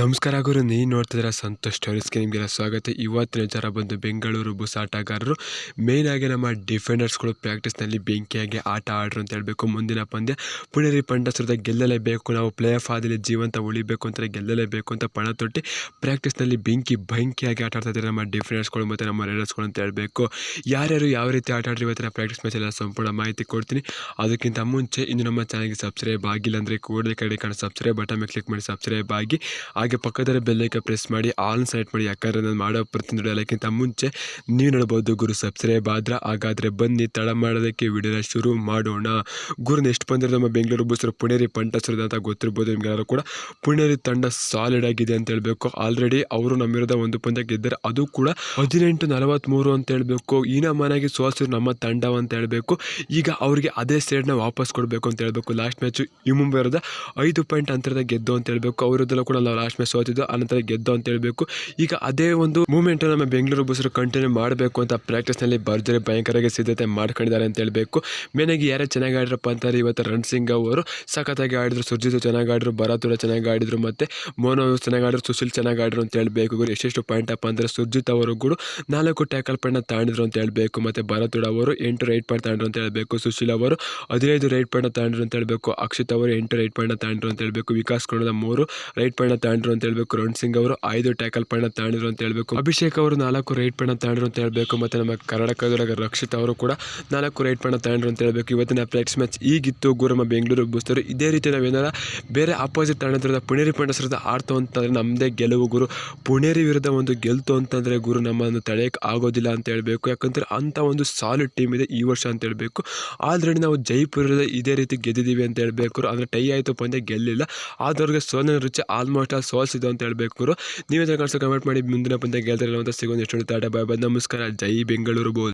ನಮಸ್ಕಾರ ಗುರು ನೀವು ನೋಡ್ತಿದ್ದೀರ ಸಂತೋಷ್ ಸ್ಟೋರೀಸ್ಗೆ ನಿಮಗೆಲ್ಲ ಸ್ವಾಗತ. ಇವತ್ತಿನ ಜನ ಬಂದು ಬೆಂಗಳೂರು ಬುಸ್ ಆಟಗಾರರು ಆಗಿ ನಮ್ಮ ಡಿಫೆಂಡರ್ಸ್ಗಳು ಪ್ರಾಕ್ಟೀಸ್ನಲ್ಲಿ ಬೆಂಕಿಯಾಗಿ ಆಟ ಆಡ್ರು ಅಂತ ಹೇಳಬೇಕು. ಮುಂದಿನ ಪಂದ್ಯ ಪುಣೇರಿ ಪಂಡಸ್ರದ ಗೆಲ್ಲಲೇಬೇಕು. ನಾವು ಪ್ಲೇ ಆಫ್ ಆದಲ್ಲಿ ಜೀವಂತ ಉಳಿಬೇಕು ಅಂತ ಗೆಲ್ಲಲೇಬೇಕು ಅಂತ ಪಣ ತೊಟ್ಟಿ ಪ್ರಾಕ್ಟೀಸ್ನಲ್ಲಿ ಬೆಂಕಿ ಬೆಂಕಿಯಾಗಿ ಆಟ ಆಡ್ತಾ ಇದ್ದಾರೆ ನಮ್ಮ ಡಿಫೆಂಡರ್ಸ್ಗಳು ಮತ್ತು ನಮ್ಮ ರೈಡರ್ಸ್ಗಳು ಅಂತ ಹೇಳಬೇಕು. ಯಾರ್ಯಾರು ಯಾವ ರೀತಿ ಆಟ ಆಡ್ರಿ ಇವತ್ತಿನ ಪ್ರಾಕ್ಟೀಸ್ ಮ್ಯಾಚ್ ಎಲ್ಲ ಸಂಪೂರ್ಣ ಮಾಹಿತಿ ಕೊಡ್ತೀನಿ. ಅದಕ್ಕಿಂತ ಮುಂಚೆ ಇನ್ನು ನಮ್ಮ ಚಾನಲ್ಗೆ ಸಬ್ಸ್ಕ್ರೈಬ್ ಆಗಿಲ್ಲ ಅಂದರೆ ಕೂಡಲೇ ಕಡೆ ಕಾಣ ಸಬ್ಸ್ಕ್ರೈಬ್ ಬಟನ್ ಮೇಲೆ ಕ್ಲಿಕ್ ಮಾಡಿ ಸಬ್ಸ್ಕ್ರೈಬ್ ಆಗಿ. ಹಾಗೆ ಪಕ್ಕದಲ್ಲಿ ಬೆಲ್ಲೈಕ ಪ್ರೆಸ್ ಮಾಡಿ ಆಲ್ನ ಸೆಲೆಕ್ಟ್ ಮಾಡಿ, ಯಾಕಂದರೆ ನಾನು ಮಾಡೋ ಪ್ರತಿಯೊಂದು ಎಲ್ಲಕ್ಕಿಂತ ಮುಂಚೆ ನೀವು ನೋಡ್ಬೋದು ಗುರು ಸಬ್ಸ್ಕ್ರೈಬ್ ಆದ್ರೆ, ಹಾಗಾದರೆ ಬನ್ನಿ, ತಡ ಮಾಡೋದಕ್ಕೆ ವಿಡಿಯೋನ ಶುರು ಮಾಡೋಣ. ಗುರು ನೆಕ್ಸ್ಟ್ ಬಂದರೆ ನಮ್ಮ ಬೆಂಗಳೂರು ಬಸ್ಸರು ಪುಣೇರಿ ಪಂಟಸರದ ಅಂತ ಗೊತ್ತಿರ್ಬೋದು, ನಿಮಗೆಲ್ಲರೂ ಕೂಡ. ಪುಣೇರಿ ತಂಡ ಸಾಲಿಡ್ ಆಗಿದೆ ಅಂತ ಹೇಳಬೇಕು. ಆಲ್ರೆಡಿ ಅವರು ನಮ್ಮ ವಿರುದ್ಧ ಒಂದು ಪಂದ್ಯ ಗೆದ್ದರೆ ಅದು ಕೂಡ ಹದಿನೆಂಟು ನಲವತ್ತ್ಮೂರು ಅಂತ ಹೇಳಬೇಕು. ಮನೆಗೆ ಸೋಸರು ನಮ್ಮ ತಂಡ ಅಂತ ಹೇಳಬೇಕು. ಈಗ ಅವರಿಗೆ ಅದೇ ಸೈಡ್ನ ವಾಪಸ್ ಕೊಡಬೇಕು ಅಂತ ಹೇಳಬೇಕು. ಲಾಸ್ಟ್ ಮ್ಯಾಚು ಈ ಮುಂಬೈ ವಿರುದ್ಧ ಐದು ಪಾಯಿಂಟ್ ಅಂತರದ ಗೆದ್ದು ಅಂತ ಹೇಳಬೇಕು. ಅವರದ್ದೆಲ್ಲ ಕೂಡ ಲಾಸ್ಟ್ ಮ್ಯಾಚ್ ಸೋತಿದ್ದು ಆನಂತರ ಗೆದ್ದು ಅಂತ ಹೇಳಬೇಕು. ಈಗ ಅದೇ ಒಂದು ಮೂಮೆಂಟ್ ನಮ್ಮ ಬೆಂಗಳೂರು ಬಸ್ಸರು ಕಂಟಿನ್ಯೂ ಮಾಡಬೇಕು ಅಂತ ಪ್ರಾಕ್ಟೀಸ್ನಲ್ಲಿ ಭರ್ಜರಿ ಭಯಂಕರವಾಗಿ ಸಿದ್ಧತೆ ಮಾಡ್ಕೊಂಡಿದ್ದಾರೆ ಅಂತ ಹೇಳಬೇಕು. ಮೇನಾಗಿ ಯಾರೇ ಚೆನ್ನಾಗಿ ಆಡ್ರಪ್ಪ ಅಂತಾರೆ, ಇವತ್ತು ರಣ್ ಸಿಂಗ್ ಅವರು ಸಖತ್ತಾಗಿ ಆಡಿದ್ರು, ಸುರ್ಜಿತ್ ಚೆನ್ನಾಗಿ ಆಡಿದ್ರು, ಭರತ್ ಚೆನ್ನಾಗಿ ಆಡಿದ್ರು, ಮತ್ತೆ ಮೋನೋ ಚೆನ್ನಾಗಿ ಆಡಿದ್ರು, ಸುಶೀಲ್ ಚೆನ್ನಾಗಿ ಆಡಿದ್ರು ಅಂತ ಹೇಳಬೇಕು. ಇವರು ಎಷ್ಟೆಷ್ಟು ಪಾಯಿಂಟ್ ಅಪ್ಪ ಅಂದ್ರೆ ಸುರ್ಜಿತ್ ಅವರು ಕೂಡ ನಾಲ್ಕು ಟ್ಯಾಕಲ್ ಪಾಯಿಂಟ್ ತಾಂಡಿದ್ರು ಅಂತ ಹೇಳಬೇಕು, ಮತ್ತೆ ಭರತ್ ಅವರು ಎಂಟು ರೈಟ್ ಪಾಯಿಂಟ್ ತಾಂಡ್ರು ಅಂತ ಹೇಳಬೇಕು, ಸುಶೀಲ್ ಅವರು ಹದಿನೈದು ರೈಟ್ ಪಾಯಿಂಟ್ ತಾಂಡ್ರು ಅಂತ ಹೇಳಬೇಕು, ಅಕ್ಷಿತ್ ಅವರು ಎಂಟು ರೈಟ್ ಪಾಯಿಂಟ್ ತಾಂಡ್ರು ಅಂತ ಹೇಳಬೇಕು, ವಿಕಾಸ್ ಕೊಂಡದ ಮೂರು ರೈಟ್ ಪಾಯಿಂಟ್ ತಾಂಡ್ರು ಅಂತ ಹೇಳ್ಬೇಕು, ರಣ್ ಸಿಂಗ್ ಅವರು ಐದು ಟ್ಯಾಕಲ್ ಪಣ ತಾಂಡಿದ್ರು ಅಂತ ಹೇಳ್ಬೇಕು, ಅಭಿಷೇಕ್ ಅವರು ನಾಲ್ಕು ರೈಟ್ ಪಾಯಿಂಟ್ ತಾಂಡ್ರು ಅಂತ ಹೇಳಬೇಕು, ಮತ್ತೆ ನಮ್ಮ ಕರ್ನಾಟಕದೊಳಗೆ ರಕ್ಷಿತ್ ಅವರು ಕೂಡ ನಾಲ್ಕು ರೈಟ್ ಪಾಯಿಂಟ್ ತಾಂಡ್ರು ಅಂತ ಹೇಳ್ಬೇಕು. ಇವತ್ತಿನ ಪ್ರಾಕ್ಟೀಸ್ ಮ್ಯಾಚ್ ಈಗಿತ್ತು ನಮ್ಮ ಬೆಂಗಳೂರು ಬುಸ್ತರು. ಇದೇ ರೀತಿ ನಾವೇನಾರ ಬೇರೆ ಅಪೋಸಿಟ್ ತಂಡದ ಪುಣೇರಿ ಪಂಡಸರದ ಆಡ್ತು ಅಂತಂದ್ರೆ ನಮ್ಮದೇ ಗೆಲುವು ಗುರು. ಪುಣೇರಿ ವಿರುದ್ಧ ಒಂದು ಗೆಲ್ತು ಅಂತಂದ್ರೆ ಗುರು ನಮ್ಮನ್ನು ತಡೆಯಕ್ಕೆ ಆಗೋದಿಲ್ಲ ಅಂತ ಹೇಳಬೇಕು. ಯಾಕಂದ್ರೆ ಅಂಥ ಒಂದು ಸಾಲಿಡ್ ಟೀಮ್ ಇದೆ ಈ ವರ್ಷ ಅಂತ ಹೇಳಬೇಕು. ಆಲ್ರೆಡಿ ನಾವು ಜೈಪುರದ ಇದೇ ರೀತಿ ಗೆದ್ದಿದ್ದೀವಿ ಅಂತ ಹೇಳಬೇಕು. ಅಂದ್ರೆ ಟೈ ಆಯಿತು ಪಂದ್ಯ ಗೆಲ್ಲಿಲ್ಲ. ಆದವ್ರಿಗೆ ಸೋನ ರುಚಿ ಆಲ್ಮೋಸ್ಟ್ ಆಲ್ ಸೋಲ್ಸಿದ್ದು ಅಂತ ಹೇಳಬೇಕು ನೀವೇ ಕಮೆಂಟ್ ಮಾಡಿ ಮುಂದಿನ ಪಂದ್ಯ ಗೆಲ್ತಾರೆ ಅಂತ ಸಿಗೋದು ಎಷ್ಟು ಟಾಟಾ ಬಾಯ್ ಬಾಯ್ ನಮಸ್ಕಾರ. ಜೈ ಬೆಂಗಳೂರು ಬೋಲ್